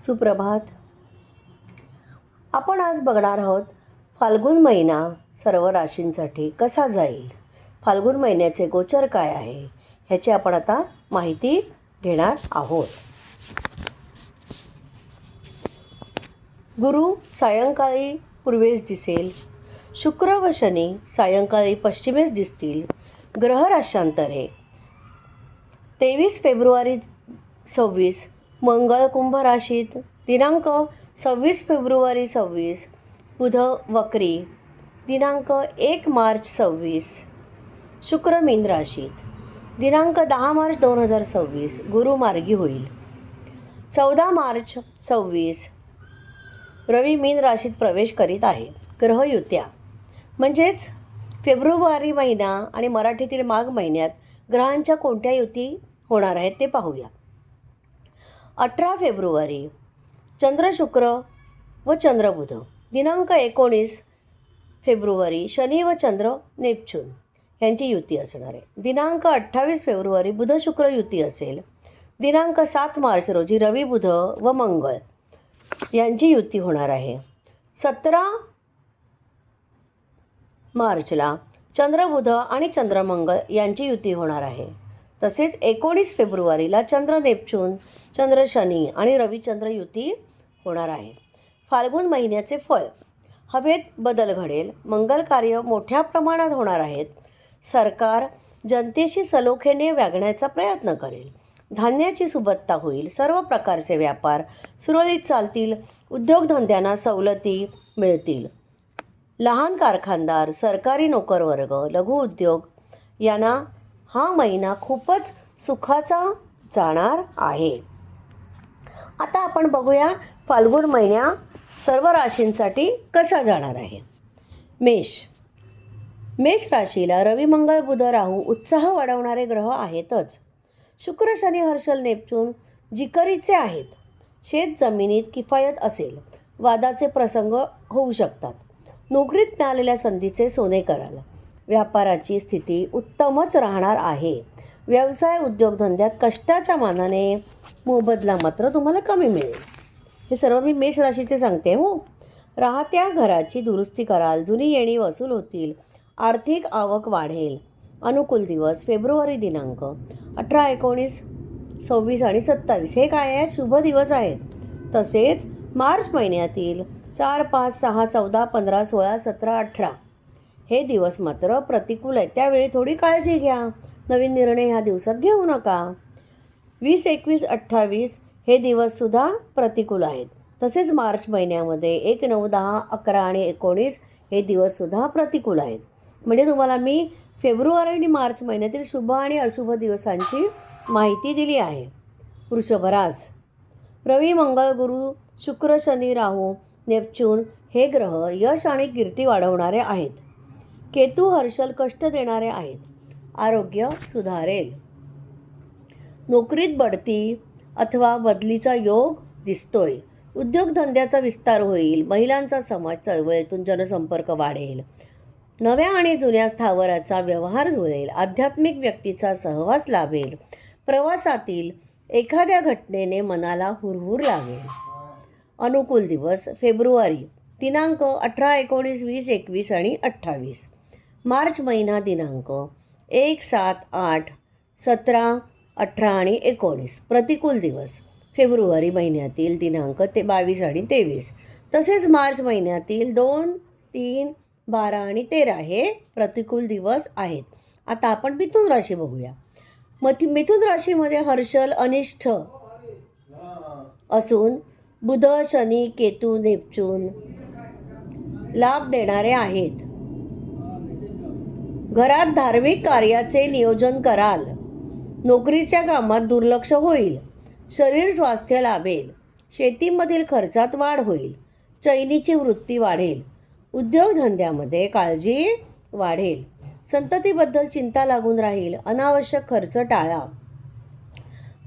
सुप्रभात. आपण आज बघणार आहोत फाल्गुन महिना सर्व राशींसाठी कसा जाईल? फाल्गुन महिन्याचे गोचर काय आहे? ह्याची आपण आता माहिती घेणार आहोत. गुरु सायंकाळी पूर्वेस दिसेल शुक्र व शनी सायंकाळी पश्चिमेस दिसतील ग्रह राशांतरे. तेवीस फेब्रुवारी सव्वीस मंगळ कुंभ राशीत दिनांक सव्वीस फेब्रुवारी सव्वीस बुध वक्री दिनांक एक मार्च सव्वीस शुक्र मीन राशीत दिनांक दहा मार्च दोन हजार सव्वीस गुरुमार्गी होईल. चौदा मार्च सव्वीस रवी मीन राशीत प्रवेश करीत आहे. ग्रहयुत्या म्हणजेच फेब्रुवारी महिना आणि मराठीतील माघ महिन्यात ग्रहांच्या कोणत्या युती होणार आहेत ते पाहूया. अठरा फेब्रुवारी चंद्र शुक्र व चंद्रबुध दिनांक एकोणीस फेब्रुवारी शनी व चंद्र नेपच्यून यांची युती असणार आहे. दिनांक अठ्ठावीस फेब्रुवारी बुध शुक्र युती असेल. दिनांक सात मार्च रोजी रवी बुध व मंगळ यांची युती होणार आहे. सतरा मार्चला चंद्रबुध आणि चंद्रमंगळ यांची युती होणार आहे. तसेच एकोणीस फेब्रुवारीला चंद्र नेपच्यून चंद्र शनी आणि रविचंद्र युती होणार आहे. फाल्गुन महिन्याचे फळ. हवेत बदल घडेल. मंगल कार्य मोठ्या प्रमाणात होणार आहेत. सरकार जनतेशी सलोख्याने वागण्याचा प्रयत्न करेल. धान्याची सुबत्ता होईल. सर्व प्रकारचे व्यापार सुरळीत चालतील. उद्योगधंद्यांना सवलती मिळतील. लहान कारखानदार सरकारी नोकरवर्ग लघु उद्योग यांना हा महिना खूपच सुखाचा जाणार आहे. आता आपण बघूया फाल्गुन महिन्या सर्व राशींसाठी कसा जाणार आहे. मेष. मेष राशीला रवी मंगळ बुध राहू उत्साह वाढवणारे ग्रह आहेतच. शुक्र शनी हर्षल नेपच्यून जिकरीचे आहेत. शेत जमिनीत किफायत असेल. वादाचे प्रसंग होऊ शकतात. नोकरीत मिळालेल्या संधीचे सोने कराल. व्यापाराची स्थिती उत्तमच राहणार आहे. व्यवसाय उद्योगधंद्यात कष्टाच्या मानाने मोबदला मात्र तुम्हाला कमी मिळेल. हे सर्व मी मेष राशीचे सांगते हो. राहत्या घराची दुरुस्ती कराल जुनी येणी वसूल होतील आर्थिक आवक वाढेल. अनुकूल दिवस फेब्रुवारी दिनांक अठरा एकोणीस सव्वीस आणि सत्तावीस हे काय आहे शुभ दिवस आहेत. तसेच मार्च महिन्यातील चार पाच सहा चौदा पंधरा सोळा सतरा अठरा हे दिवस मात्र प्रतिकूल आहेत. त्यावेळी थोडी काळजी घ्या. नवीन निर्णय ह्या दिवसात घेऊ नका. वीस एकवीस अठ्ठावीस हे दिवससुद्धा प्रतिकूल आहेत. तसेच मार्च महिन्यामध्ये एक नऊ दहा अकरा आणि एकोणीस हे दिवससुद्धा प्रतिकूल आहेत. म्हणजे तुम्हाला मी फेब्रुवारी आणि मार्च महिन्यातील शुभ आणि अशुभ दिवसांची माहिती दिली आहे. वृषभरास रवी मंगळ गुरु शुक्र शनी राहू नेपच्यून हे ग्रह यश आणि कीर्ती वाढवणारे आहेत. केतू हर्षल कष्ट देणारे आहेत. आरोग्य सुधारेल. नोकरीत बढती अथवा बदलीचा योग दिसतोय. उद्योगधंद्याचा विस्तार होईल. महिलांचा समाज चळवळीतून जनसंपर्क वाढेल. नव्या आणि जुन्या स्थावराचा व्यवहार जुळेल. आध्यात्मिक व्यक्तीचा सहवास लाभेल. प्रवासातील एखाद्या घटनेने मनाला हुरहुर लागेल. अनुकूल दिवस फेब्रुवारी. दिनांक अठरा एकोणीस वीस एकवीस आणि अठ्ठावीस. मार्च महिना दिनांक एक सात आठ सतरा अठरा आणि एकोणीस. प्रतिकूल दिवस. फेब्रुवारी महिन्यातील दिनांक ते बावीस आणि तेवीस. तसेच मार्च महिन्यातील दोन तीन बारा आणि तेरा हे प्रतिकूल दिवस आहेत. आता आपण मिथुन राशी बघूया. मथि मिथुन राशीमध्ये हर्षल अनिष्ठ असून बुध शनी केतू नेपच्यून लाभ देणारे आहेत. घरात धार्मिक कार्याचे नियोजन कराल. नोकरीच्या कामात दुर्लक्ष होईल. शरीर स्वास्थ्य लाभेल. शेतीमधील खर्चात वाढ होईल. चैनीची वृत्ती वाढेल. उद्योगधंद्यामध्ये काळजी वाढेल. संततीबद्दल चिंता लागून राहील. अनावश्यक खर्च टाळा.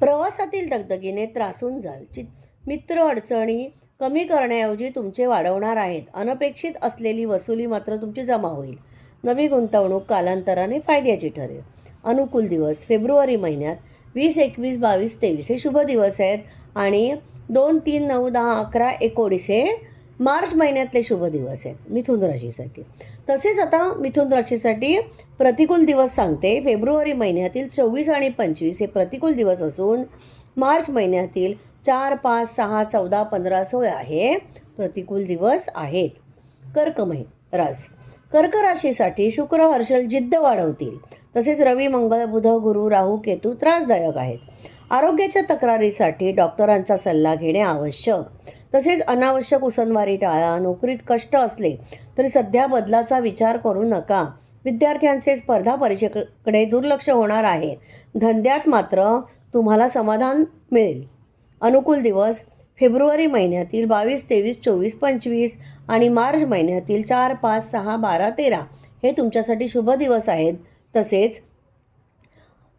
प्रवासातील दगदगीने त्रासून जाल. चित मित्र अडचणी कमी करण्याऐवजी तुमचे वाढवणार आहेत. अनपेक्षित असलेली वसुली मात्र तुमची जमा होईल. नवी गुंतवणूक कालांतराने फायद्याची ठरेल. अनुकूल दिवस फेब्रुवारी महिन्यात वीस एकवीस बावीस तेवीस हे शुभ दिवस आहेत आणि दोन तीन नऊ दहा अकरा एकोणीस हे मार्च महिन्यातले शुभ दिवस आहेत मिथुन राशीसाठी. तसेच आता मिथुन राशीसाठी प्रतिकूल दिवस सांगते. फेब्रुवारी महिन्यातील चोवीस आणि पंचवीस हे प्रतिकूल दिवस असून मार्च महिन्यातील चार पाच सहा चौदा पंधरा सोळा हे प्रतिकूल दिवस आहेत. कर्क महि रास कर्क राशीसाठी शुक्र हर्षल जिद्द वाढवतील. तसेच रवी मंगळ बुध गुरु राहू केतू त्रासदायक आहेत. आरोग्याच्या तक्रारीसाठी डॉक्टरांचा सल्ला घेणे आवश्यक. तसेच अनावश्यक उसनवारी टाळा नोकरीत कष्ट असले तरी सध्या बदलाचा विचार करू नका. विद्यार्थ्यांचे स्पर्धा परीक्षेकडे दुर्लक्ष होणार आहे. धंद्यात मात्र तुम्हाला समाधान मिळेल. अनुकूल दिवस फेब्रुवारी महिन्यातील बावीस तेवीस चोवीस पंचवीस आणि मार्च महिन्यातील चार पाच सहा बारा तेरा हे तुमच्यासाठी शुभ दिवस आहेत. तसेच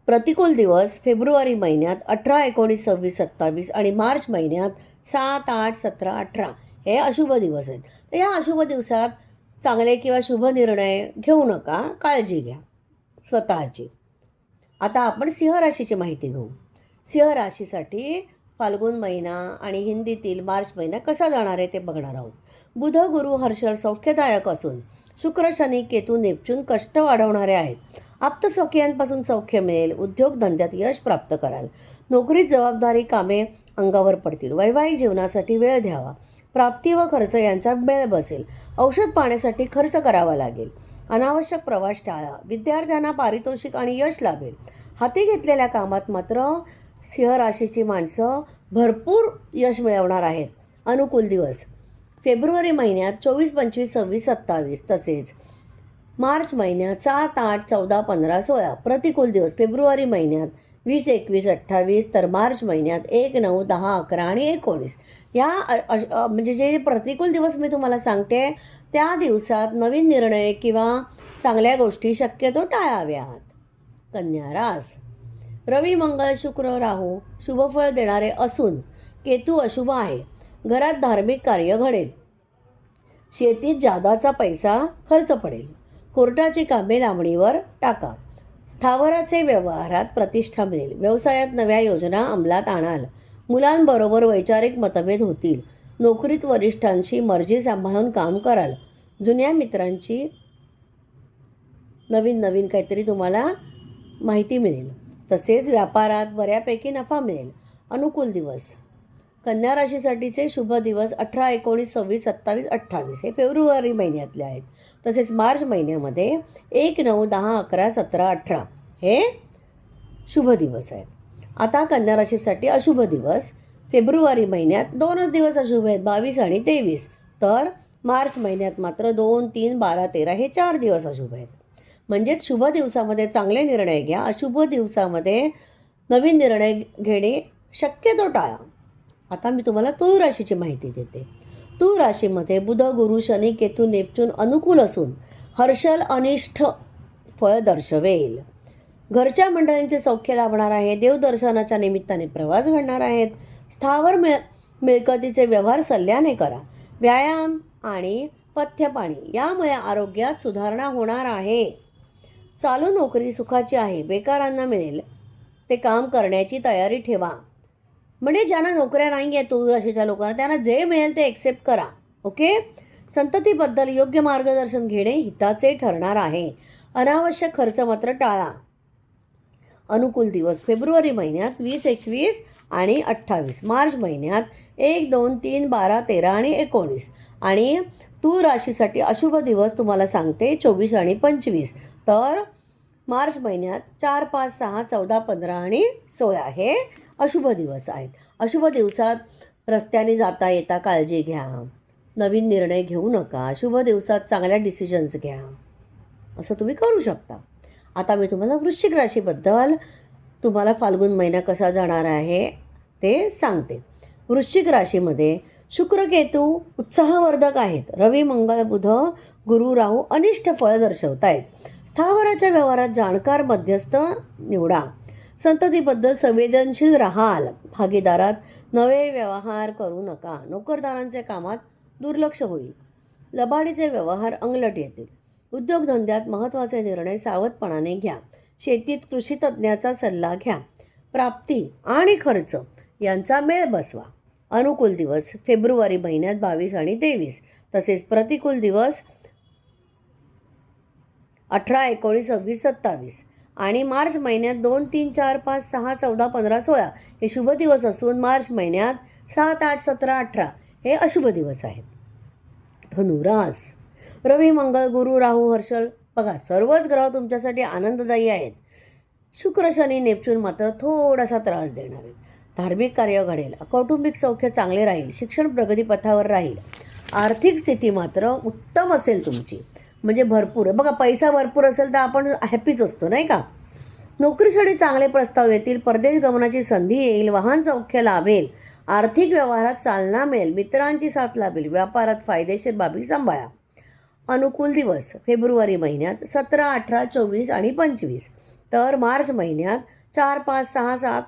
प्रतिकूल दिवस फेब्रुवारी महिन्यात अठरा एकोणीस सव्वीस सत्तावीस आणि मार्च महिन्यात सात आठ सतरा अठरा हे अशुभ दिवस आहेत. तर या अशुभ दिवसात चांगले किंवा शुभ निर्णय घेऊ नका काळजी घ्या. स्वतःची. आता आपण सिंह राशीची माहिती घेऊ. सिंह राशीसाठी फाल्गुन महिना आणि हिंदीतील मार्च महिना कसा जाणार आहे ते बघणार आहोत. बुध गुरु हर्षल सौख्यदायक असून शुक्र शनी केतू नेपच्यून कष्ट वाढवणारे आहेत. आप्तसौख्यांपासून सौख्य मिळेल उद्योगधंद्यात यश प्राप्त कराल. नोकरीत जबाबदारी कामे अंगावर पडतील वैवाहिक जीवनासाठी वेळ द्यावा. प्राप्ती व खर्च यांचा मेळ बसेल औषध पाण्यासाठी खर्च करावा लागेल. अनावश्यक प्रवास टाळा विद्यार्थ्यांना पारितोषिक आणि यश लाभेल. हाती घेतलेल्या कामात मात्र सिंह राशीची माणसं भरपूर यश मिळवणार आहेत. अनुकूल दिवस. फेब्रुवारी महिन्यात चोवीस पंचवीस सव्वीस सत्तावीस तसेच. मार्च महिन्यात सात आठ चौदा पंधरा सोळा. प्रतिकूल दिवस. फेब्रुवारी महिन्यात वीस एकवीस अठ्ठावीस. तर मार्च महिन्यात एक नऊ दहा अकरा आणि एकोणीस. या अश- म्हणजे जे प्रतिकूल दिवस मी तुम्हाला सांगते त्या दिवसात नवीन निर्णय किंवा चांगल्या गोष्टी शक्यतो टाळाव्यात. कन्या रास. रवी मंगळ शुक्र राहू शुभफळ देणारे असून केतू अशुभ आहे. घरात धार्मिक कार्य घडेल. शेतीत जादाचा पैसा खर्च पडेल. कोर्टाची कामे लांबणीवर टाका. स्थावराचे व्यवहारात प्रतिष्ठा मिळेल. व्यवसायात नव्या योजना अंमलात आणाल. मुलांबरोबर वैचारिक मतभेद होतील. नोकरीत वरिष्ठांशी मर्जी सांभाळून काम कराल. जुन्या मित्रांची नवीन नवीन काहीतरी तुम्हाला माहिती मिळेल. तसेच व्यापारात बऱ्यापैकी नफा मिळेल. अनुकूल दिवस. कन्या राशीसाठीचे शुभ दिवस अठरा एकोणीस सव्वीस सत्तावीस अठ्ठावीस हे फेब्रुवारी महिन्यातले आहेत. तसेच मार्च महिन्यामध्ये एक नऊ दहा अकरा सतरा अठरा हे शुभ दिवस आहेत. आता कन्या राशीसाठी अशुभ दिवस. फेब्रुवारी महिन्यात दोनच दिवस अशुभ आहेत बावीस आणि तेवीस. तर मार्च महिन्यात मात्र दोन तीन बारा तेरा हे चार दिवस अशुभ आहेत. म्हणजेच शुभ दिवसामध्ये चांगले निर्णय घ्या अशुभ दिवसामध्ये नवीन निर्णय घेणे शक्यतो टाळा. आता मी तुम्हाला तूळ राशीची माहिती देते. तूळ राशीमध्ये बुध गुरु शनी केतू नेपच्यून अनुकूल असून हर्षल अनिष्ठ फळ दर्शवेल. घरच्या मंडळींचे सौख्य लाभणार आहे देवदर्शनाच्या निमित्ताने प्रवास घडणार आहेत. स्थावर मिळ मिळकतीचे व्यवहार सल्ल्याने करा. व्यायाम आणि पथ्यपाणी यामुळे आरोग्यात सुधारणा होणार आहे. चालू नोकरी सुखाची आहे बेकारांना मिळेल. ते काम करण्याची तयारी ठेवा. म्हणजे ज्यांना नोकऱ्या नाही आहेत तुळराशीच्या लोकांना त्यांना जे मिळेल ते एक्सेप्ट करा ओके संततीबद्दल योग्य मार्गदर्शन घेणे हिताचे ठरणार आहे. अनावश्यक खर्च मात्र टाळा. अनुकूल दिवस फेब्रुवारी महिन्यात वीस एकवीस आणि अठ्ठावीस. मार्च महिन्यात एक दोन तीन बारा तेरा आणि एकोणीस. आणि तू राशीसाठी अशुभ दिवस तुम्हाला सांगते चोवीस आणि पंचवीस. तर मार्च महिन्यात चार पाच सहा चौदा पंधरा आणि सोळा हे अशुभ दिवस आहेत. अशुभ दिवसात रस्त्याने जाता येता काळजी घ्या. नवीन निर्णय घेऊ नका. शुभ दिवसात चांगल्या डिसिजन्स घ्या. असं तुम्ही करू शकता. आता मी तुम्हाला वृश्चिक राशीबद्दल तुम्हाला फाल्गुन महिना कसा जाणार आहे ते सांगते. वृश्चिक राशीमध्ये शुक्रकेतू उत्साहवर्धक आहेत. रवी मंगळ बुध गुरु राहू अनिष्ट फळ दर्शवत आहेत स्थावराच्या व्यवहारात जाणकार मध्यस्थ निवडा. संततीबद्दल संवेदनशील राहाल. भागीदारात नवे व्यवहार करू नका. नोकरदारांच्या कामात दुर्लक्ष होईल. लबाडीचे व्यवहार अंगलट येतील. उद्योगधंद्यात महत्त्वाचे निर्णय सावधपणाने घ्या. शेतीत कृषीतज्ज्ञाचा सल्ला घ्या. प्राप्ती आणि खर्च यांचा मेळ बसवा. अनुकूल दिवस फेब्रुवारी महिन्यात बावीस आणि तेवीस. तसेच प्रतिकूल दिवस अठरा एकोणीस सव्वीस सत्तावीस. आणि मार्च महिन्यात दोन तीन चार पाच सहा चौदा पंधरा सोळा हे शुभ दिवस असून मार्च महिन्यात सात आठ सतरा अठरा हे अशुभ दिवस आहेत. धनुरास. रवी मंगळ गुरु राहू हर्षल. बघा सर्वच ग्रह तुमच्यासाठी आनंददायी आहेत. शुक्र शनी नेपच्यून मात्र थोडासा त्रास देणार आहे धार्मिक कार्य घडेल. कौटुंबिक सौख्य चांगले राहील. शिक्षण प्रगतीपथावर राहील. आर्थिक स्थिती मात्र उत्तम असेल तुमची. म्हणजे भरपूर आहे. बघा पैसा भरपूर असेल तर आपण हॅपीच असतो नाही का? नोकरीसाठी चांगले प्रस्ताव येतील. परदेश गमनाची संधी येईल. वाहन सौख्य लाभेल. आर्थिक व्यवहारात चालना मिळेल. मित्रांची साथ लाभेल. व्यापारात फायदेशीर बाबी सांभाळा. अनुकूल दिवस फेब्रुवारी महिन्यात सतरा अठरा चोवीस आणि पंचवीस. तर मार्च महिन्यात चार पाच सहा सात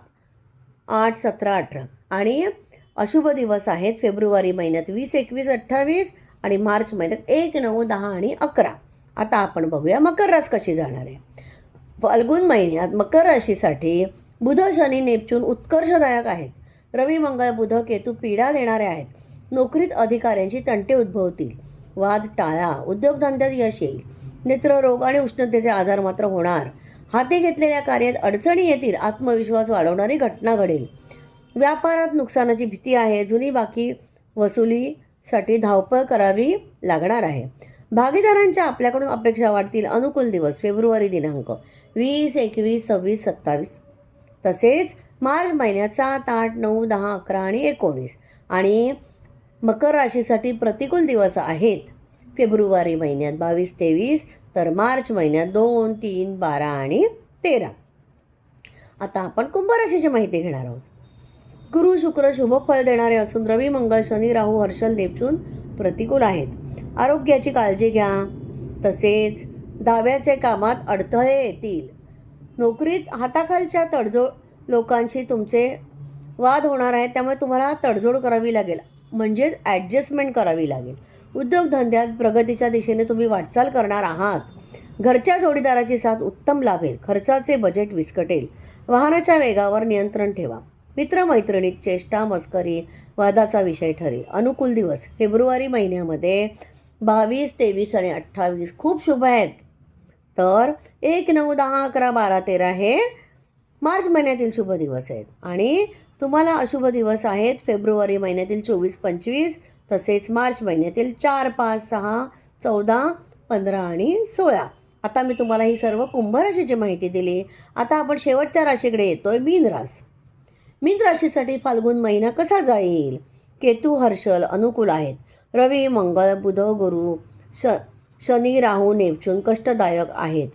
आठ सतरा अठरा. आणि अशुभ दिवस आहेत फेब्रुवारी महिन्यात वीस एकवीस अठ्ठावीस आणि मार्च महिन्यात एक नऊ दहा आणि अकरा. आता आपण बघूया मकर रास कशी जाणार आहे. फाल्गुन महिन्यात मकर राशीसाठी बुध शनी नेपच्यून उत्कर्षदायक आहेत. रवी मंगळ बुध केतू पीडा देणारे आहेत. नोकरीत अधिकाऱ्यांची तंटे उद्भवतील. वाद टाळा. उद्योगधंद्यात यश येईल. नेत्ररोग आणि उष्णतेचे आजार मात्र होणार. हाती घेतलेल्या कार्यात अडचणी येतील. आत्मविश्वास वाढवणारी घटना घडेल. व्यापारात नुकसानाची भीती आहे. जुनी बाकी वसुलीसाठी धावपळ करावी लागणार आहे. भागीदारांच्या आपल्याकडून अपेक्षा वाढतील. अनुकूल दिवस फेब्रुवारी दिनांक. वीस एकवीस सव्वीस सत्तावीस. तसेच मार्च महिन्यात सात आठ नऊ दहा अकरा आणि एकोणीस. आणि मकर राशीसाठी प्रतिकूल दिवस आहेत. फेब्रुवारी महिन्यात बावीस तेवीस तर मार्च महिन्यात दोन तीन बारा आणि तेरा. आता आपण कुंभ राशीची माहिती घेणार आहोत. गुरु शुक्र शुभ फळ देणारे असून रवी मंगळ शनी राहू हर्षल नेपचून प्रतिकूल आहेत. आरोग्याची काळजी घ्या. तसेच दाव्याचे कामात अडथळे येतील. नोकरीत हाताखालच्या तडजोड लोकांशी तुमचे वाद होणार आहेत त्यामुळे तुम्हाला तडजोड करावी लागेल. म्हणजेच ॲडजस्टमेंट करावी लागेल. उद्योगधंद्यात प्रगतीच्या दिशेने तुम्ही वाटचाल करणार आहात. घरच्या जोडीदाराची साथ उत्तम लाभेल. खर्चाचे बजेट विस्कटेल. वाहनाच्या वेगावर नियंत्रण ठेवा. मित्रमैत्रिणीत चेष्टा मस्करी वादाचा विषय ठरेल. अनुकूल दिवस. फेब्रुवारी महिन्यामध्ये बावीस तेवीस आणि अठ्ठावीस खूप शुभ आहेत. तर एक नऊ दहा अकरा बारा तेरा हे मार्च महिन्यातील शुभ दिवस आहेत. आणि तुम्हाला अशुभ दिवस आहेत. फेब्रुवारी महिन्यातील चोवीस पंचवीस तसेच मार्च महिन्यातील चार पाच सहा चौदा पंधरा आणि सोळा. आता मी तुम्हाला ही सर्व कुंभ राशीची माहिती दिली. आता आपण शेवटच्या राशीकडे येतो मीन रास मीन राशीसाठी फाल्गुन महिना कसा जाईल? केतू हर्षल अनुकूल आहेत. रवी मंगळ बुध गुरु श शनी राहू नेपच्यून कष्टदायक आहेत.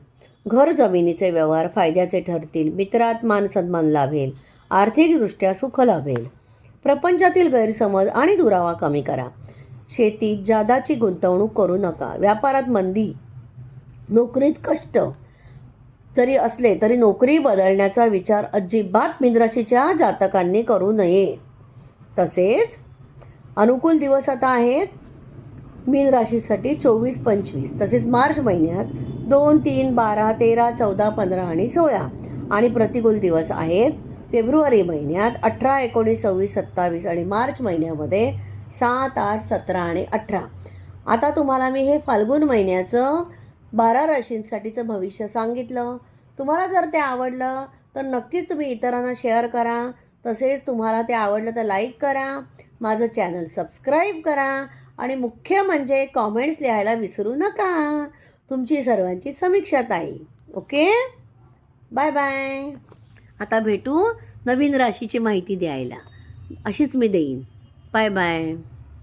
घर जमिनीचे व्यवहार फायद्याचे ठरतील. मित्रात मान सन्मान लाभेल. आर्थिकदृष्ट्या सुख लाभेल प्रपंचातील गैरसमज आणि दुरावा कमी करा. शेतीत जादाची गुंतवणूक करू नका. व्यापारात मंदी नोकरीत कष्ट जरी असले तरी नोकरी बदलण्याचा विचार अजिबात मिंद्राशीच्या जातकांनी करू नये. तसेच अनुकूल दिवस आता आहेत. मीन राशीसाठी चोवीस पंचवीस तसेच मार्च महिन्यात दोन तीन बारा तेरा चौदा पंधरा आणि सोळा आणि प्रतिकूल दिवस आहेत. फेब्रुवारी महिन्यात अठरा एकोणीस सव्वीस सत्तावीस आणि मार्च महिन्यामध्ये सात आठ सतरा आणि अठरा. आता तुम्हाला मी हे फाल्गुन महिन्याचं बारा राशींसाठीचं भविष्य सांगितलं. तुम्हाला जर ते आवडलं तर नक्कीच तुम्ही इतरांना शेअर करा. तसेच तुम्हाला ते आवडलं तर लाईक करा. माझं चॅनल सबस्क्राईब करा. आणि मुख्य म्हणजे कॉमेंट्स लिहायला विसरू नका. तुमची सर्वांची समीक्षा ताई. ओके? Bye bye. आता भेटू नवीन राशीची माहिती द्यायला. अशीच मी देईन. Bye bye.